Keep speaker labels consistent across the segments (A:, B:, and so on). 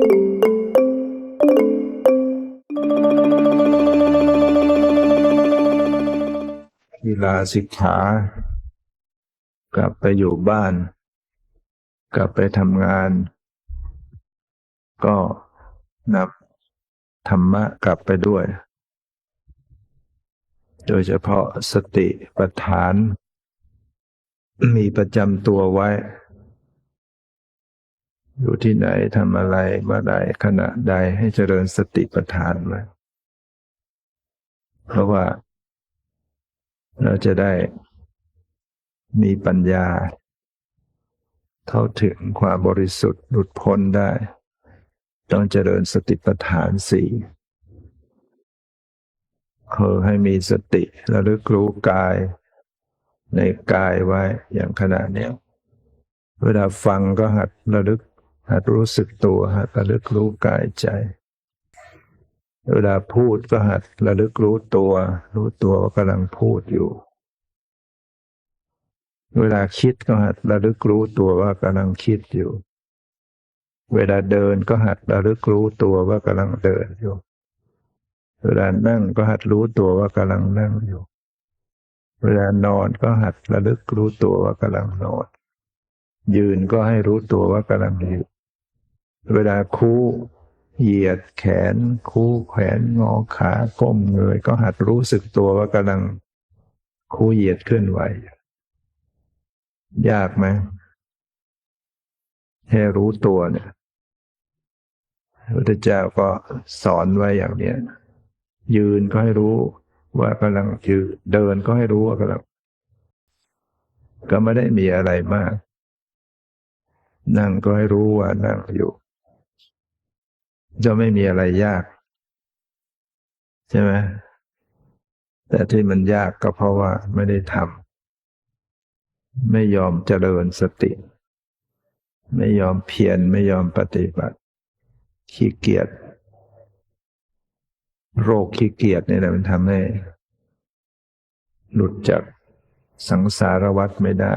A: กีฬาสิกขา กลับไปอยู่บ้าน กลับไปทำงาน ก็นำธรรมะกลับไปด้วย โดยเฉพาะสติปัฏฐาน มีประจำตัวไว้ อยู่ที่ไหนทำอะไรเมื่อใดขณะใดให้เจริญสติปัฏฐานไว้เพราะว่า เราจะได้มีปัญญา เข้าถึงความบริสุทธิ์หลุดพ้นได้ ต้องเจริญสติปัฏฐานสี่คือให้มีสติระลึกรู้กาย ในกายไว้อย่างขณะเนี้ยเวลาฟังก็หัดระลึก รู้สึกตัวหัดระลึกรู้กายใจ เวลาพูดก็หัดระลึกรู้ตัว รู้ตัวว่ากำลังพูดอยู่ เวลาคิดก็หัดระลึกรู้ตัวว่ากำลังคิดอยู่ เวลาเดินก็หัดระลึกรู้ตัวว่ากำลังเดินอยู่ เวลานั่งก็หัดรู้ตัวว่ากำลังนั่งอยู่ เวลานอนก็หัดระลึกรู้ตัวว่ากำลังนอนยืนก็ให้รู้ตัวว่ากำลังยืน เวลาคู่เหยียดแขน คู่แขนงอขาก้มเงยก็หัดรู้สึกตัวว่ากำลังคู่เหยียดเคลื่อนไหว ยากไหมแค่รู้ตัวเนี่ยพระพุทธเจ้าก็สอนไว้อย่างเนี้ยยืนก็ให้รู้ว่ากำลังยืนเดินก็ให้รู้ว่ากำลัง ก็ไม่ได้มีอะไรมาก นั่งก็ให้รู้ว่านั่งอยู่ จะไม่มีอะไรยาก ใช่ไหมแต่ที่มันยากก็เพราะว่าไม่ได้ทำไม่ยอมเจริญสติ ไม่ยอมเพียรไม่ยอมปฏิบัติ ขี้เกียจโรคขี้เกียจเนี่ยแหละมันทำให้ หลุดจากสังสารวัฏไม่ได้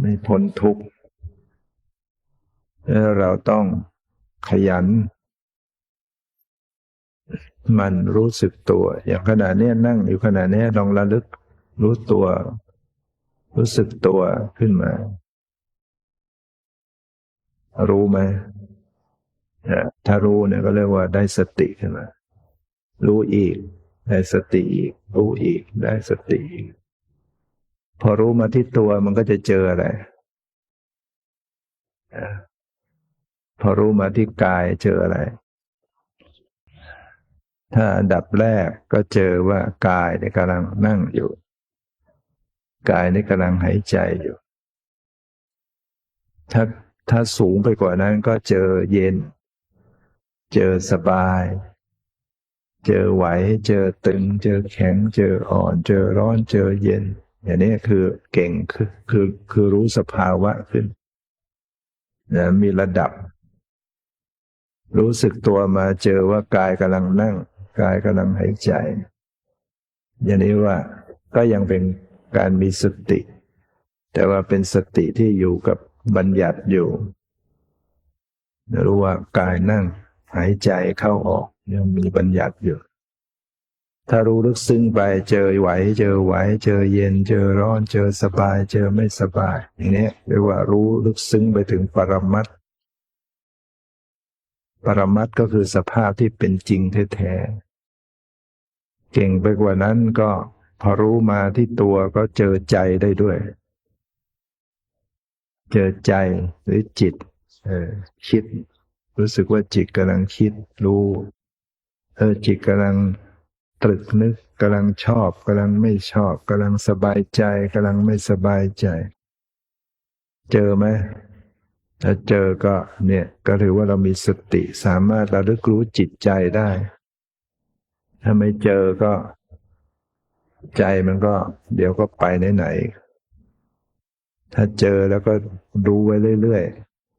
A: ไม่พ้นทุกข์เราต้อง ขยัน มันรู้สึกตัว อย่างขณะนี้นั่งอยู่ขณะนี้ลองระลึก รู้ตัว รู้สึกตัวขึ้นมา รู้ไหมถ้ารู้เนี่ยก็เรียกว่าได้สติขึ้นมา รู้อีก ได้สติอีก รู้อีก ได้สติอีก พอรู้มาที่ตัวมันก็จะเจออะไร พอรู้มาที่กายเจออะไร ถ้าอันดับแรกก็เจอว่ากายเนี่ยกำลังนั่งอยู่ กายนี่กำลังหายใจอยู่ ถ้าถ้าสูงไปกว่านั้นก็เจอเย็น เจอสบาย เจอไหว เจอตึง เจอแข็ง เจออ่อน เจอร้อน เจอเย็น อย่างนี้คือเก่งคือคือคือรู้สภาวะขึ้นนะมีระดับ รู้สึกตัวมาเจอว่ากายกำลังนั่ง กายกำลังหายใจ อย่างนี้ว่าก็ยังเป็นการมีสติ แต่ว่าเป็นสติที่อยู่กับบัญญัติอยู่ รู้ว่ากายนั่งหายใจเข้าออกยังมีบัญญัติอยู่ ถ้ารู้ลึกซึ้งไปเจอไหว เจอไหว เจอเย็น เจอร้อน เจอสบาย เจอไม่สบาย อย่างนี้เรียกว่ารู้ลึกซึ้งไปถึงปรมัตถ์ ปรมัตก็คือสภาพที่เป็นจริงแท้ๆ เก่งไปกว่านั้นก็พอรู้มาที่ตัวก็เจอใจได้ด้วย เจอใจหรือจิต เออคิด รู้สึกว่าจิตกำลังคิดรู้เออจิตกำลังตรึกนึกกำลังชอบกำลังไม่ชอบกำลังสบายใจกำลังไม่สบายใจ เจอไหม ถ้าเจอก็เนี่ยก็ถือว่าเรามีสติสามารถระลึกรู้จิตใจได้ ถ้าไม่เจอก็ ใจมันก็ เดี๋ยวก็ไปไหนๆถ้าเจอแล้วก็ดูไว้เรื่อย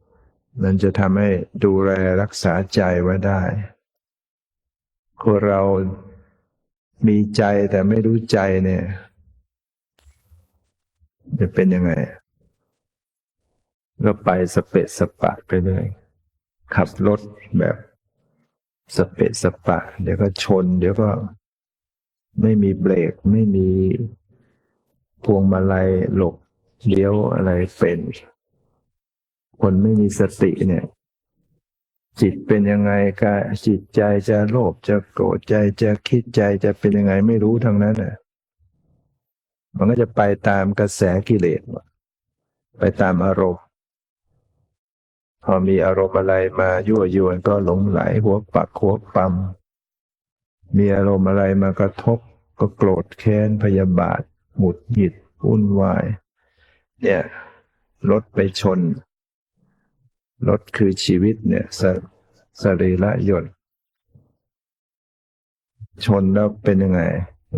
A: ๆมันจะทำให้ดูแลรักษาใจไว้ได้คนเรามีใจแต่ไม่รู้ใจเนี่ย จะเป็นยังไง ก็ไปสเปะสปะไปเลยขับรถแบบสเปะสปะ เดี๋ยวก็ชน เดี๋ยวก็ไม่มีเบรก ไม่มีพวงมาลัยหลบเลี้ยวอะไรเป็น คนไม่มีสติเนี่ย จิตเป็นยังไงกายจิตใจจะโลภจะโกรธใจจะคิดใจจะเป็นยังไงไม่รู้ทั้งนั้นน่ะมันก็จะไปตามกระแสกิเลสไปตามอารมณ์ พอมีอารมณ์อะไรมายั่วยวนก็หลงไหลหัวปักหัวปั๊มมีอารมณ์อะไรมากระทบก็โกรธแค้นพยาบาทหมุดหงิดวุ่นวาย เนี่ยรถไปชนรถคือชีวิตเนี่ยสสรีระยนต์ชนแล้วเป็นยังไง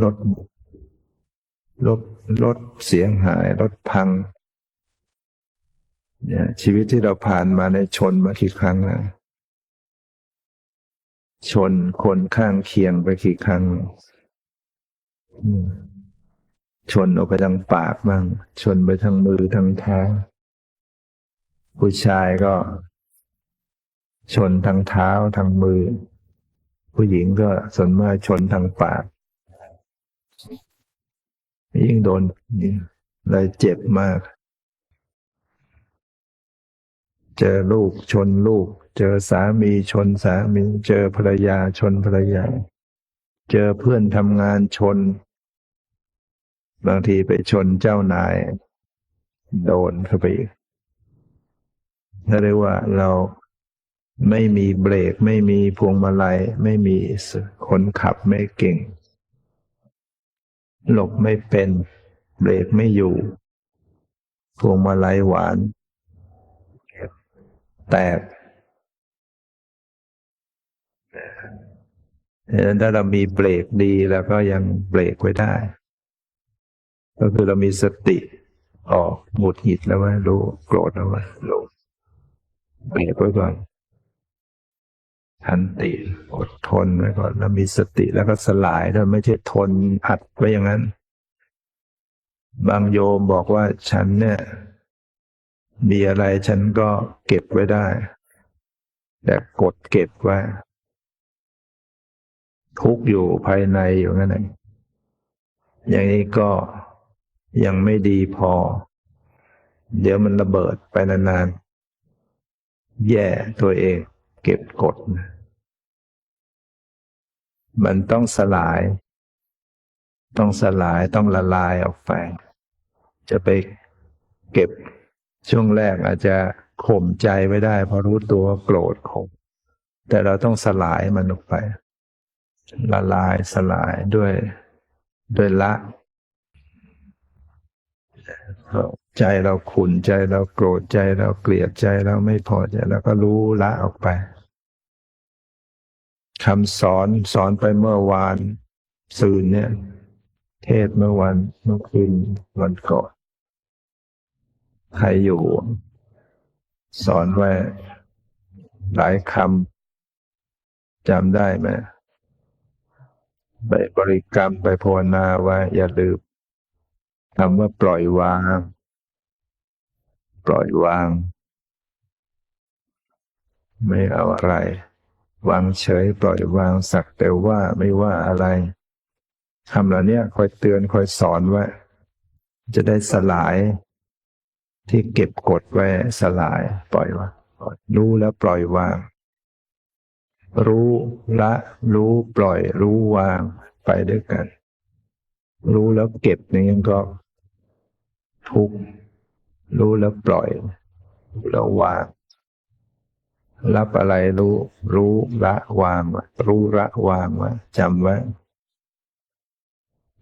A: รถรถรถเสียงหายรถพัง เนี่ยชีวิตที่เราผ่านมาในชนมากี่ครั้งแล้วชนคนข้างเคียงไปกี่ครั้ง ชนออกไปทางปากบ้าง ชนไปทางมือทางเท้าผู้ชายก็ ชนทางเท้าทางมือ ผู้หญิงก็ส่วนมากชนทางปาก ยิ่งโดนยิ่งเลยเจ็บมาก เจอลูกชนลูก เจอสามีชนสามี เจอภรรยาชนภรรยา เจอเพื่อนทำงานชน บางทีไปชนเจ้านาย โดนเข้าไปอีกถ้าเรียกว่าเราไม่มีเบรก ไม่มีพวงมาลัย ไม่มีคนขับไม่เก่ง หลบไม่เป็น เบรกไม่อยู่ พวงมาลัยหวาน แตกดังนั้นถ้าเรามีเบรกดีแล้วก็ยังเบรกไว้ได้ ก็คือเรามีสติออกหงุดหงิดแล้วว่ารู้โกรธแล้วว่ารู้เบรกไว้ก่อนทันติอดทนไว้ก่อนแล้วมีสติแล้วก็สลายแล้วไม่ใช่ทนอัดไว้อย่างนั้น บางโยมบอกว่าฉันเนี่ย มีอะไรฉันก็เก็บไว้ได้ แต่กดเก็บไว้ ทุกอยู่ภายในอยู่นั่นเองอย่างนี้ก็ยังไม่ดีพอ เดี๋ยวมันระเบิดไปนานๆ แย่ตัวเองเก็บกด มันต้องสลาย ต้องสลายต้องละลายออกไป จะไปเก็บ ช่วงแรกอาจจะข่มใจไว้ได้ เพราะรู้ตัวโกรธข่มแต่เราต้องสลายมันออกไป ละลายสลายด้วยด้วยละ ใจเราขุนใจเราโกรธใจเราเกลียดใจเราไม่พอใจเราก็รู้ละออกไปคำสอนสอนไปเมื่อวานซืนเนี่ย เทศเมื่อวันเมื่อคืนวันก่อน ใครอยู่ สอนไว้หลายคำจำได้ไหมไปบริกรรมไปภาวนาไว้อย่าลืมคำว่าปล่อยวาง ปล่อยวาง ไม่เอาอะไร วางเฉยปล่อยวางสักแต่ว่าไม่ว่าอะไรคำเหล่านี้คอยเตือนคอยสอนไว้จะได้สลาย ที่เก็บกดไว้สลาย ปล่อยวางรู้แล้วปล่อยวาง รู้ละรู้ปล่อย รู้วางไปด้วยกัน รู้แล้วเก็บนี่ยังก็ทุกข์รู้แล้วปล่อย รู้แล้ววาง รับอะไรรู้ รู้ละวางว้รู้ละวางไว้จำไว้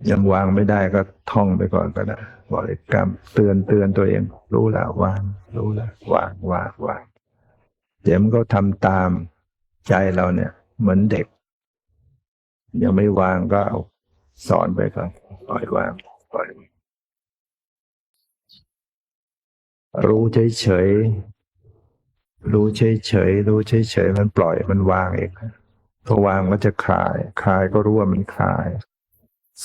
A: ยังวางไม่ได้ก็ท่องไปก่อนก็ได้ บริกรรมเตือนเตือนตัวเอง รู้ละวาง รู้ละวางวางวางเดี๋ยวมันก็ทำตามใจเราเนี่ย เหมือนเด็กยังไม่วางก็เอาสอนไปก่อนปล่อยวางปล่อยรู้เฉยเฉยรู้เฉยเฉยรู้เฉยเฉยมันปล่อยมันวางเองพอวางก็จะคลาย คลายก็รู้ว่ามันคลาย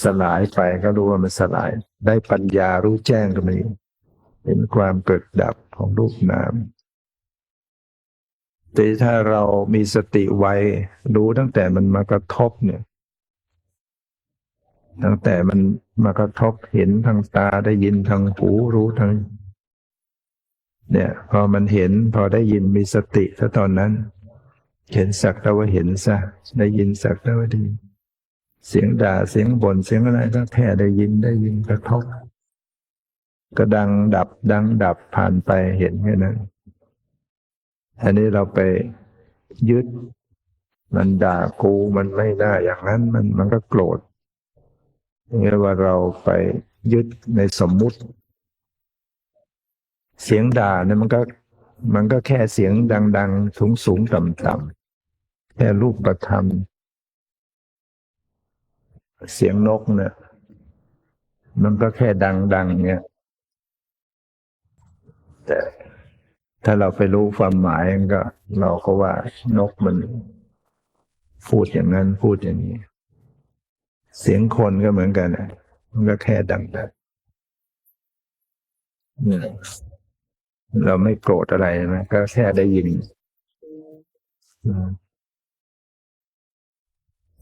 A: สลายไปก็รู้ว่ามันสลาย ได้ปัญญารู้แจ้งก็มันเห็นความเกิดดับของรูปนามแต่ถ้าเรามีสติไวรู้ตั้งแต่มันมากระทบเนี่ย ตั้งแต่มันมากระทบเห็นทางตาได้ยินทางหูรู้ทางเนี่ย พอมันเห็นพอได้ยินมีสติถ้าตอนนั้น เห็นสักแต่ว่าเห็นซะได้ยินสักแต่ว่าได้ยิน เสียงด่าเสียงบ่นเสียงอะไรก็แค่ได้ยินได้ยินกระทบก็ดังดับ ดังดับผ่านไปเห็นแค่นั้นอันนี้เราไปยึด มันด่ากูมันไม่ได้อย่างนั้นมันมันก็โกรธเรียกว่าเราไปยึดในสมมุติ เสียงด่าเนี่ยมันก็ มันก็แค่เสียงดัง ๆ สูงสูงต่ำต่ำๆแค่รูปประธรรม เสียงนกเนี่ย มันก็แค่ดังๆเนี่ยแต่ถ้าเราไปรู้ความหมายมันก็ เราก็ว่านกมัน พูดอย่างนั้นพูดอย่างนี้ เสียงคนก็เหมือนกันน่ะมันก็แค่ดังๆเนี่ยเราไม่โกรธอะไรนะก็แค่ได้ยิน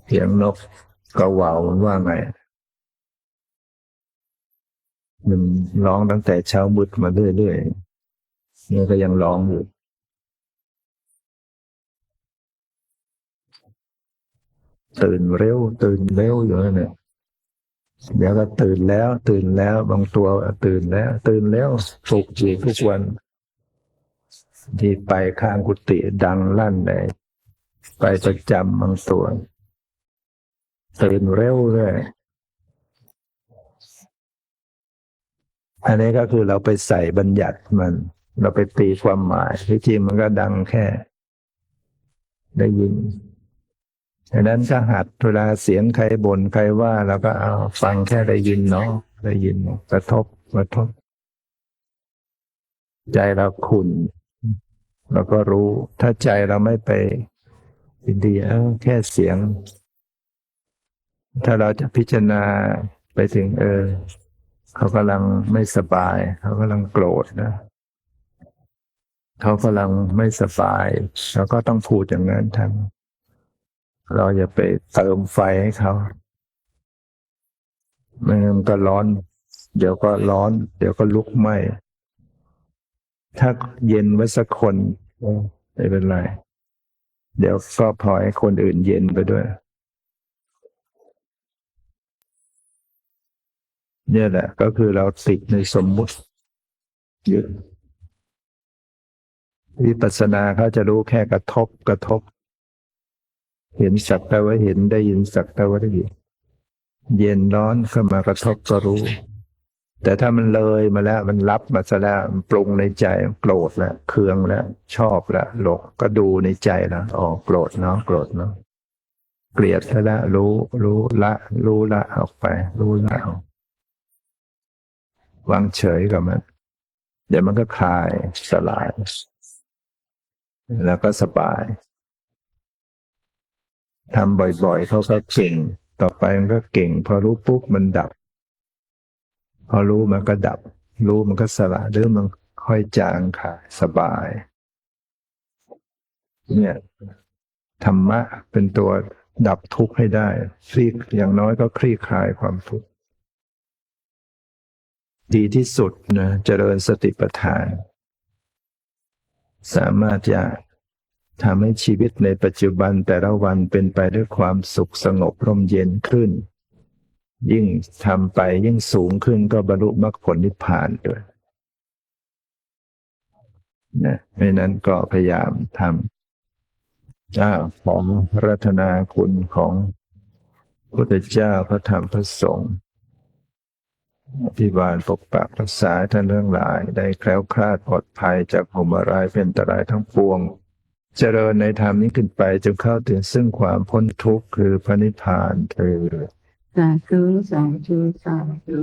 A: เสียงนก กระเหว่ามันว่าไง มันร้องตั้งแต่เช้ามืดมาเรื่อยๆเนี่ยก็ยังร้องอยู่ตื่นเร็ว ตื่นเร็วอยู่นั่นแหละเดี๋ยวก็ตื่นแล้ว ตื่นแล้วบางตัวตื่นแล้ว ตื่นแล้วปลุกจีทุกวัน ที่ไปข้างกุฏิดังลั่นเลยไปประจำบางตัว ตื่นเร็วเลยอันนี้ก็คือเราไปใส่บัญญัติมัน เราไปตีความหมายที่จริงมันก็ดังแค่ ได้ยินดังนั้นก็หัดเวลาเสียงใครบ่นใครว่าเราก็เอาฟังแค่ได้ยินเนาะได้ยินกระทบกระทบ ใจเราขุนเราก็รู้ ถ้าใจเราไม่ไปยินดีเออแค่เสียง ถ้าเราจะพิจารณาไปถึง เออ เขากำลังไม่สบาย เขากำลังโกรธนะเขากำลังไม่สบายเราก็ต้องพูดอย่างนั้นทำเราอย่าไปเติมไฟให้เขาไม่งั้นก็ร้อน เดี๋ยวก็ร้อน เดี๋ยวก็ลุกไหม้ถ้าเย็นไว้สักคนไม่เป็นไร เดี๋ยวก็พอยให้คนอื่นเย็นไปด้วย เนี่ยแหละ ก็คือเราติดในสมมุติยึดวิปัสสนาเขาจะรู้แค่กระทบกระทบ เห็นสักแต่ว่าเห็นได้ยินสักแต่ว่าได้ยินเย็นร้อนเข้ามากระทบก็รู้ แต่ถ้ามันเลยมาแล้วมันรับมาซะแล้วปรุงในใจโกรธแล้วเคืองแล้วชอบแล้วหลงก็ดูในใจแล้วอ๋อโกรธเนาะโกรธเนาะเกลียดซะแล้วรู้รู้ละ รู้ละออกไป รู้ละออก วางเฉยกับมัน เดี๋ยวมันก็คลายสลาย แล้วก็สบายทำบ่อยๆเขาก็เก่ง ต่อไปมันก็เก่ง พอรู้ปุ๊บมันดับ พอรู้มันก็ดับ รู้มันก็สลายหรือมันค่อยจางค่ะ สบาย เนี่ยธรรมะเป็นตัวดับทุกข์ให้ได้คลี่อย่างน้อยก็คลี่คลายความทุกข์ ดีที่สุดนะเจริญสติปัฏฐาน สามารถจะทำให้ชีวิตในปัจจุบันแต่ละวันเป็นไปด้วยความสุขสงบร่มเย็นขึ้น ยิ่งทำไปยิ่งสูงขึ้นก็บรรลุมรรคผลนิพพานด้วยนะไม่นั้นก็พยายามทำอ้าของรัตนาคุณของพระพุทธเจ้าพระธรรมพระสงฆ์ อภิบาลปกปักรักษาท่านเรื่องหลาย ได้แคล้วคลาดปลอดภัยจากหุมรายเป็นตรายทั้งปวง เจริญในธรรมนี้ขึ้นไปจนเข้าถึงซึ่งความพ้นทุกข์คือพระนิพพานเธอ
B: สาธุสาธุสาธุ